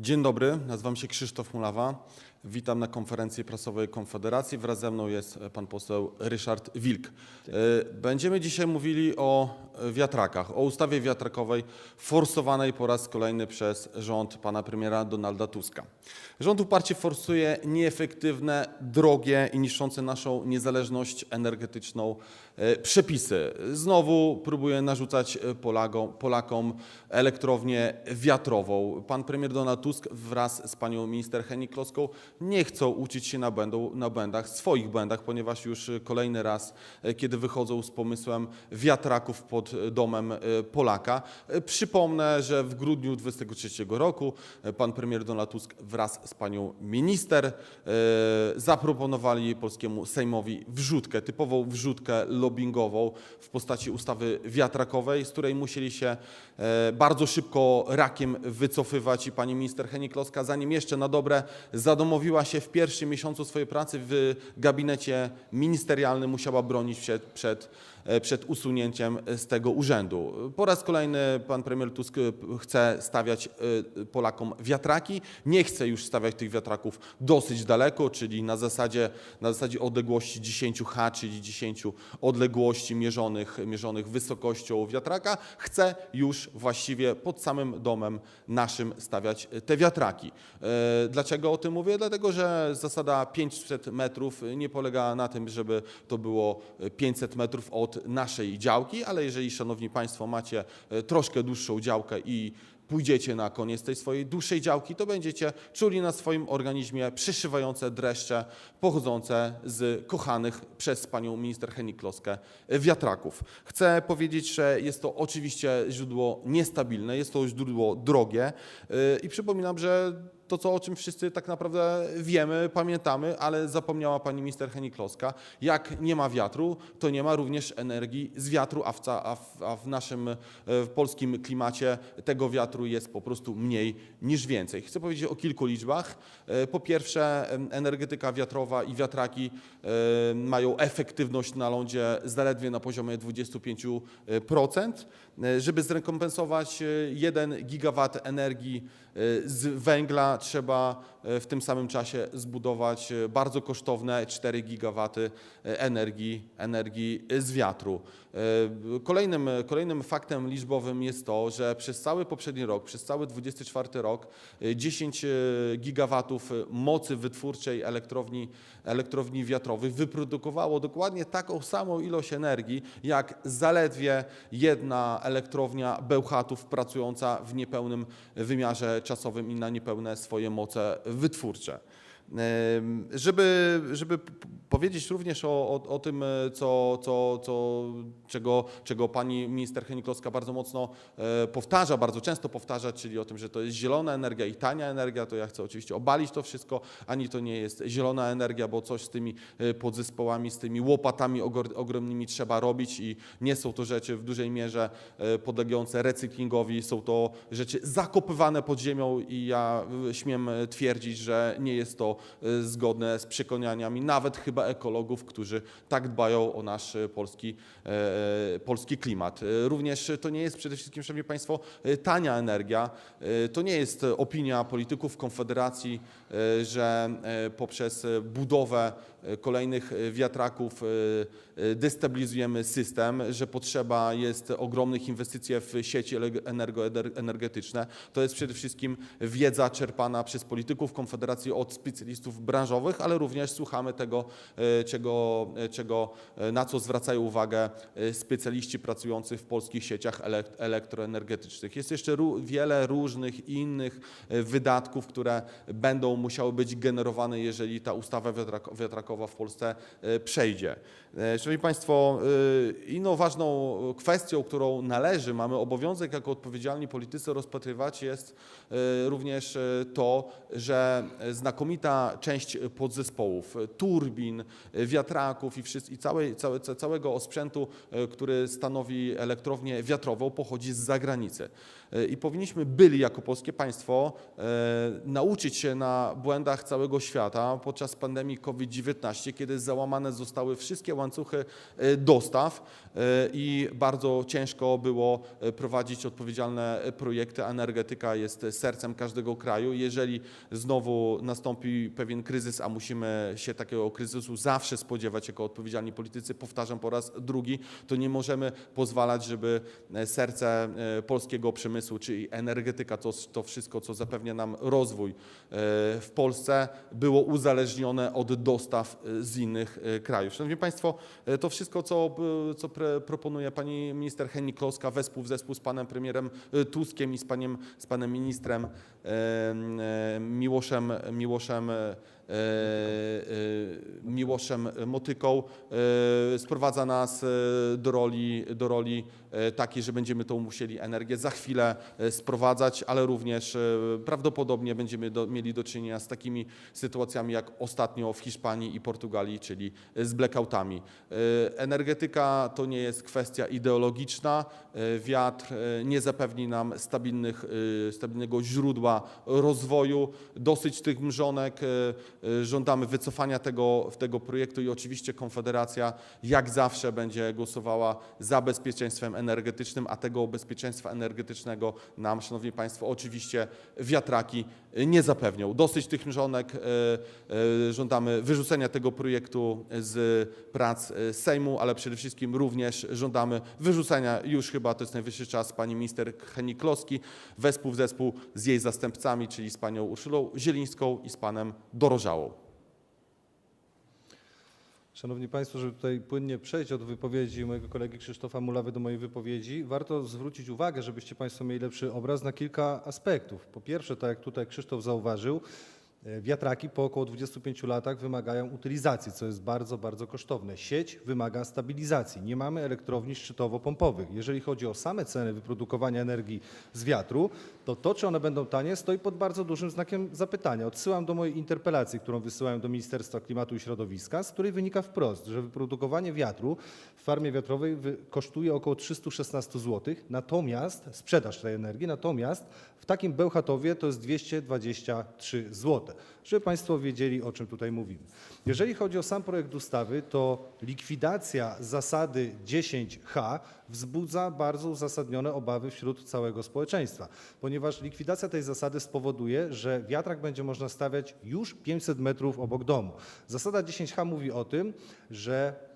Dzień dobry, nazywam się Krzysztof Mulawa. Witam na konferencji prasowej Konfederacji. Wraz ze mną jest pan poseł Ryszard Wilk. E, Będziemy dzisiaj mówili o wiatrakach, o ustawie wiatrakowej forsowanej po raz kolejny przez rząd pana premiera Donalda Tuska. Rząd uparcie forsuje nieefektywne, drogie i niszczące naszą niezależność energetyczną e, przepisy. Znowu próbuje narzucać Polakom, Polakom elektrownię wiatrową. Pan premier Donald Tusk wraz z panią minister Henning-Kloską nie chcą uczyć się na, będą, na błędach, swoich błędach, ponieważ już e, kolejny raz, e, kiedy wychodzą z pomysłem wiatraków pod e, domem Polaka. Przypomnę, że w grudniu 2023 roku pan premier Donald Tusk wraz z panią minister zaproponowali polskiemu Sejmowi wrzutkę, typową wrzutkę lobbyingową w postaci ustawy wiatrakowej, z której musieli się bardzo szybko rakiem wycofywać i pani minister Henning-Kloska, zanim jeszcze na dobre zadomowiła się w pierwszym miesiącu swojej pracy w gabinecie ministerialnym, musiała bronić przed, przed usunięciem z tego urzędu. Po raz kolejny pan premier Tusk e, chce stawiać e, Polakom wiatraki. Nie chce już stawiać tych wiatraków dosyć daleko, czyli na zasadzie, na zasadzie odległości 10 H, czyli 10 odległości mierzonych, mierzonych wysokością wiatraka. Chce już właściwie pod samym domem naszym stawiać te wiatraki. E, Dlaczego o tym mówię? Dlatego, że zasada 500 metrów nie polega na tym, żeby to było 500 metrów od naszej działki, ale jeżeli, szanowni państwo, macie e, troszkę dłuższą działkę i pójdziecie na koniec tej swojej dłuższej działki, to będziecie czuli na swoim organizmie przyszywające dreszcze pochodzące z kochanych przez panią minister Henning-Kloskę wiatraków. Chcę powiedzieć, że jest to oczywiście źródło niestabilne, jest to źródło drogie yy, i przypominam, że to, co, o czym wszyscy tak naprawdę wiemy, pamiętamy, ale zapomniała pani minister Henning-Kloska. Jak nie ma wiatru, to nie ma również energii z wiatru, a w, a w, a w naszym e, w polskim klimacie tego wiatru jest po prostu mniej niż więcej. Chcę powiedzieć o kilku liczbach. E, Po pierwsze, energetyka wiatrowa i wiatraki e, mają efektywność na lądzie zaledwie na poziomie 25%. E, Żeby zrekompensować e, 1 gigawat energii e, z węgla, trzeba e, w tym samym czasie zbudować e, bardzo kosztowne 4 gigawaty e, energii, energii z wiatru. E, Kolejnym, kolejnym faktem liczbowym jest to, że przez cały poprzedni rok, przez cały 24 rok e, 10 gigawatów mocy wytwórczej elektrowni, elektrowni wiatrowych wyprodukowało dokładnie taką samą ilość energii, jak zaledwie jedna elektrownia Bełchatów pracująca w niepełnym wymiarze czasowym i na niepełne swoje moce wytwórcze. Żeby, żeby powiedzieć również o, o, o tym, e, co, co, co, czego, czego pani minister Henning-Kloska bardzo mocno e, powtarza, bardzo często powtarza, czyli o tym, że to jest zielona energia i tania energia, to ja chcę oczywiście obalić to wszystko, ani to nie jest zielona energia, bo coś z tymi e, podzespołami, z tymi łopatami ogromnymi trzeba robić i nie są to rzeczy w dużej mierze podlegające recyklingowi, są to rzeczy zakopywane pod ziemią i ja śmiem twierdzić, że nie jest to zgodne z przekonaniami nawet chyba ekologów, którzy tak dbają o nasz e, polski, e, polski klimat. E, Również to nie jest przede wszystkim, szanowni państwo, e, tania energia. E, To nie jest e, opinia polityków Konfederacji, e, że e, poprzez e, budowę e, kolejnych e, wiatraków e, e, destabilizujemy system, że potrzeba jest ogromnych inwestycji w sieci energoenergetyczne. To jest przede wszystkim wiedza czerpana przez polityków Konfederacji od specjalistów branżowych, ale również słuchamy tego, e, czego, e, czego, e, na co zwracają uwagę e, specjaliści pracujący w polskich sieciach elek- elektroenergetycznych. Jest jeszcze wiele różnych innych e, wydatków, które będą musiały być generowane, jeżeli ta ustawa wiatrak- w Polsce e, przejdzie. E, Szanowni Państwo, e, inną ważną kwestią, którą należy, mamy obowiązek jako odpowiedzialni politycy rozpatrywać jest również to, że znakomita część podzespołów, turbin, wiatraków i, wszys- i całej, całe, ca- całego osprzętu, który stanowi elektrownię wiatrową, pochodzi z zagranicy. I powinniśmy byli jako polskie państwo nauczyć się na błędach całego świata podczas pandemii COVID-19 COVID-19, kiedy załamane zostały wszystkie łańcuchy e, dostaw e, i bardzo ciężko było e, prowadzić odpowiedzialne projekty. Energetyka jest sercem każdego kraju. Jeżeli znowu nastąpi pewien kryzys, a musimy się takiego kryzysu zawsze spodziewać jako odpowiedzialni politycy, powtarzam po raz drugi, to nie możemy pozwalać, żeby serce polskiego przemysłu, czyli energetyka, to, to wszystko, co zapewnia nam rozwój w Polsce, było uzależnione od dostaw e, z innych e, krajów. Szanowni Państwo, e, to wszystko, co, co pre, proponuje pani minister Hennik-Kloska wespół w zespół z panem premierem Tuskiem i z, paniem, z panem ministrem Miłoszem, Miłoszem Miłoszem Motyką e, sprowadza nas e, do roli, do roli e, takiej, że będziemy tą musieli energię za chwilę e, sprowadzać, ale również e, prawdopodobnie będziemy do, mieli do czynienia z takimi sytuacjami jak ostatnio w Hiszpanii i Portugalii, czyli z blackoutami. E, Energetyka to nie jest kwestia ideologiczna. E, Wiatr e, nie zapewni nam stabilnych, e, stabilnego źródła rozwoju. Dosyć tych mrzonek. E, Żądamy wycofania tego, tego projektu i oczywiście Konfederacja jak zawsze będzie głosowała za bezpieczeństwem energetycznym, a tego bezpieczeństwa energetycznego nam, Szanowni Państwo, oczywiście wiatraki nie zapewnią. Dosyć tych mrzonek. e, e, Żądamy wyrzucenia tego projektu z prac Sejmu, ale przede wszystkim również żądamy wyrzucenia, już chyba to jest najwyższy czas, pani minister Henik-Kloski, wespół w zespół z jej zastępcami, czyli z panią Urszulą Zielińską i z panem Szanowni Państwo, żeby tutaj płynnie przejść od wypowiedzi mojego kolegi Krzysztofa Mulawy do mojej wypowiedzi, warto zwrócić uwagę, żebyście Państwo mieli lepszy obraz na kilka aspektów. Po pierwsze, tak jak tutaj Krzysztof zauważył, wiatraki po około 25 latach wymagają utylizacji, co jest bardzo, bardzo kosztowne. Sieć wymaga stabilizacji. Nie mamy elektrowni szczytowo-pompowych. Jeżeli chodzi o same ceny wyprodukowania energii z wiatru, to to, czy one będą tanie, stoi pod bardzo dużym znakiem zapytania. Odsyłam do mojej interpelacji, którą wysyłałem do Ministerstwa Klimatu i Środowiska, z której wynika wprost, że wyprodukowanie wiatru w farmie wiatrowej kosztuje około 316 zł, natomiast sprzedaż tej energii, natomiast w takim Bełchatowie to jest 223 zł. Żeby Państwo wiedzieli, o czym tutaj mówimy. Jeżeli chodzi o sam projekt ustawy, to likwidacja zasady 10H wzbudza bardzo uzasadnione obawy wśród całego społeczeństwa, ponieważ likwidacja tej zasady spowoduje, że wiatrak będzie można stawiać już 500 metrów obok domu. Zasada 10H mówi o tym, że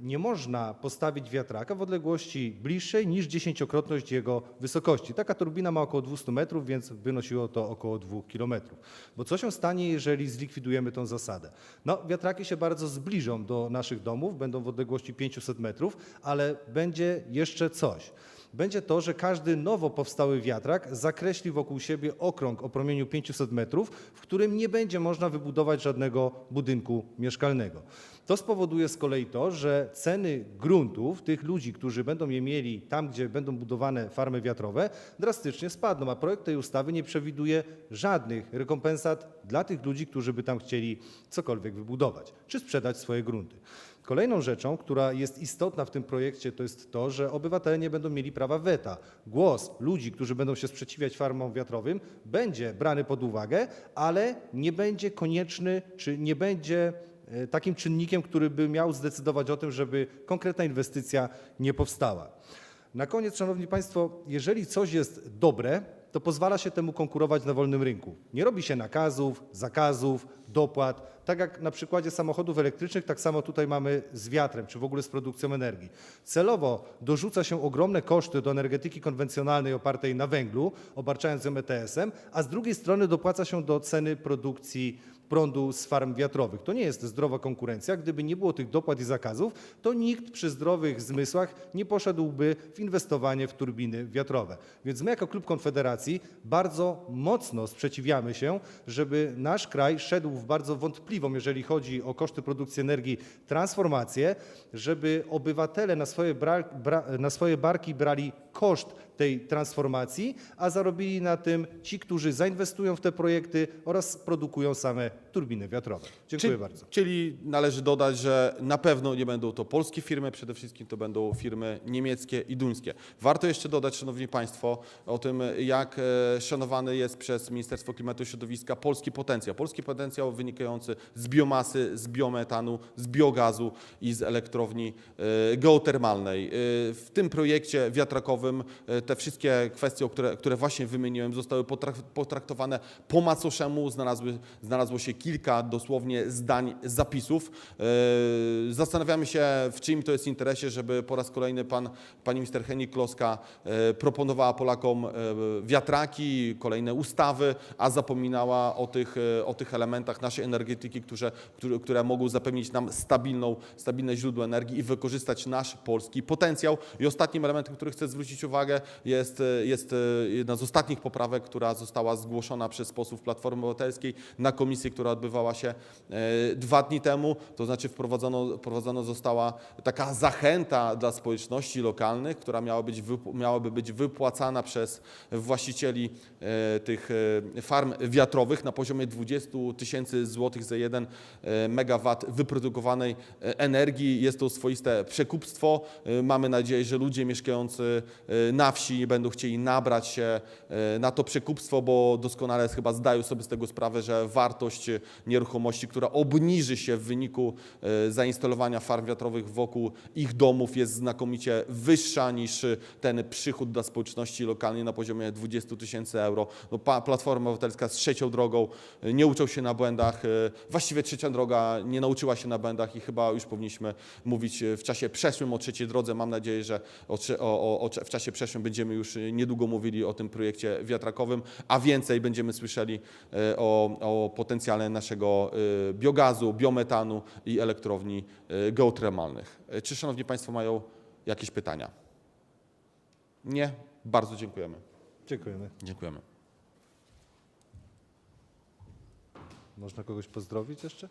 nie można postawić wiatraka w odległości bliższej niż dziesięciokrotność jego wysokości. Taka turbina ma około 200 metrów, więc wynosiło to około 2 kilometrów. Bo co się stanie, jeżeli zlikwidujemy tą zasadę? No, wiatraki się bardzo zbliżą do naszych domów, będą w odległości 500 metrów, ale będzie jeszcze coś. Będzie to, że każdy nowo powstały wiatrak zakreśli wokół siebie okrąg o promieniu 500 metrów, w którym nie będzie można wybudować żadnego budynku mieszkalnego. To spowoduje z kolei to, że ceny gruntów tych ludzi, którzy będą je mieli tam, gdzie będą budowane farmy wiatrowe, drastycznie spadną, a projekt tej ustawy nie przewiduje żadnych rekompensat dla tych ludzi, którzy by tam chcieli cokolwiek wybudować czy sprzedać swoje grunty. Kolejną rzeczą, która jest istotna w tym projekcie, to jest to, że obywatele nie będą mieli prawa weta. Głos ludzi, którzy będą się sprzeciwiać farmom wiatrowym, będzie brany pod uwagę, ale nie będzie konieczny, czy nie będzie e, takim czynnikiem, który by miał zdecydować o tym, żeby konkretna inwestycja nie powstała. Na koniec, Szanowni Państwo, jeżeli coś jest dobre, to pozwala się temu konkurować na wolnym rynku. Nie robi się nakazów, zakazów, dopłat. Tak jak na przykładzie samochodów elektrycznych, tak samo tutaj mamy z wiatrem, czy w ogóle z produkcją energii. Celowo dorzuca się ogromne koszty do energetyki konwencjonalnej opartej na węglu, obarczając ją ETS-em, a z drugiej strony dopłaca się do ceny produkcji prądu z farm wiatrowych. To nie jest zdrowa konkurencja. Gdyby nie było tych dopłat i zakazów, to nikt przy zdrowych zmysłach nie poszedłby w inwestowanie w turbiny wiatrowe. Więc my jako klub Konfederacji bardzo mocno sprzeciwiamy się, żeby nasz kraj szedł w bardzo wątpliwą, jeżeli chodzi o koszty produkcji energii, transformację, żeby obywatele na swoje, bra- bra- na swoje barki brali koszt tej transformacji, a zarobili na tym ci, którzy zainwestują w te projekty oraz produkują same turbiny wiatrowe. Dziękuję Czy- bardzo. Czyli należy dodać, że na pewno nie będą to polskie firmy, przede wszystkim to będą firmy niemieckie i duńskie. Warto jeszcze dodać, Szanowni Państwo, o tym, jak e, szanowany jest przez Ministerstwo Klimatu i Środowiska polski potencjał. Polski potencjał wynikający z biomasy, z biometanu, z biogazu i z elektrowni e, geotermalnej. E, W tym projekcie wiatrakowym e, te wszystkie kwestie, które, które właśnie wymieniłem, zostały potrak- potraktowane po macoszemu. Znalazły, znalazło się kilka dosłownie zdań zapisów. E, Zastanawiamy się, w czyim to jest interesie, żeby po raz kolejny pan, pani minister Henik Kloska e, proponowała Polakom wiatraki, kolejne ustawy, a zapominała o tych, o tych elementach naszej energetyki, które, które, które mogą zapewnić nam stabilną, stabilne źródło energii i wykorzystać nasz polski potencjał. I ostatnim elementem, który chcę zwrócić uwagę, jest, jest e, jedna z ostatnich poprawek, która została zgłoszona przez posłów Platformy Obywatelskiej na komisji, która odbywała się e, dwa dni temu. To znaczy wprowadzono, wprowadzona została taka zachęta dla społeczności lokalnych, która miała być, miałaby być wypłacana przez właścicieli e, tych farm wiatrowych na poziomie 20 tysięcy złotych za jeden e, megawat wyprodukowanej energii. Jest to swoiste przekupstwo. Mamy nadzieję, że ludzie mieszkający na wsi będą chcieli nabrać się e, na to przekupstwo, bo doskonale chyba zdają sobie z tego sprawę, że wartość nieruchomości, która obniży się w wyniku e, zainstalowania farm wiatrowych wokół ich domów jest znakomicie wyższa niż ten przychód dla społeczności lokalnej na poziomie 20 tysięcy euro. No, Platforma Obywatelska z trzecią drogą nie uczą się na błędach. Właściwie trzecia droga nie nauczyła się na błędach i chyba już powinniśmy mówić w czasie przeszłym o trzeciej drodze. Mam nadzieję, że o, o, o, czasie przeszłym będziemy już e, niedługo mówili o tym projekcie wiatrakowym, a więcej będziemy słyszeli e, o, o potencjale naszego e, biogazu, biometanu i elektrowni geotermalnych. Czy Szanowni Państwo mają jakieś pytania? Nie? Bardzo dziękujemy. Dziękujemy. Dziękujemy. Można kogoś pozdrowić jeszcze?